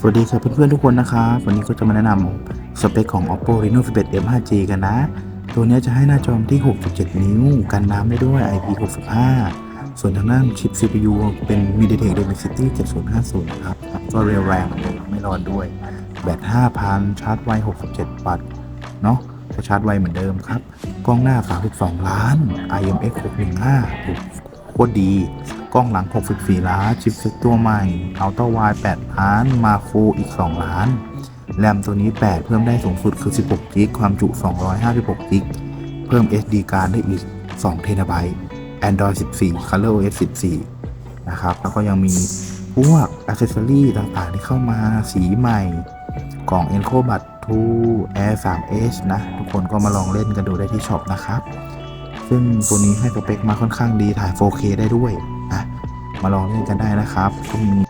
สวัสดีครับเพื่อนๆทุกคนนะครับวันนี้ก็จะมาแนะนำสเปคของ oppo reno 11 m 5g กันนะ ตัวนี้จะให้หน้าจอที่ 6.7 นิ้ว กันน้ำได้ด้วย ip65 ส่วนทางด้านชิป CPU เป็น MediaTek Dimensity 7050 นะครับ ก็เร็วแรงไม่ร้อนด้วย แบต 5,000 ชาร์จไว 67 วัตต์เนาะก็ชาร์จไวเหมือนเดิมครับ กล้องหน้า 32 ล้าน IMX 615ถูกโคตรดี กล้องหลัง 64 ล้าน ชิปเซ็ตตัวใหม่อัลต้าวด์8ล้าน มาโฟอีก 2 ล้าน แรมตัวนี้ 8 เพิ่มได้สูงสุดคือ 16 g b ความจุ 256 g b เพิ่ม SD card ได้อีก2 t b Android 14 Color OS 14 นะครับ แล้วก็ยังมีพวกอ c เซ s ซอรี่ต่างๆที่เข้ามาสีใหม่ กล่อง Enco b u d 2 Air 3 H นะ ทุกคนก็มาลองเล่นกันดูได้ที่ช็อปนะครับ ซึ่งตัวนี้ให้สเปคมาค่อนข้างดีถ่าย 4K ได้ด้วย มาลองเล่นกันได้นะครับก็มี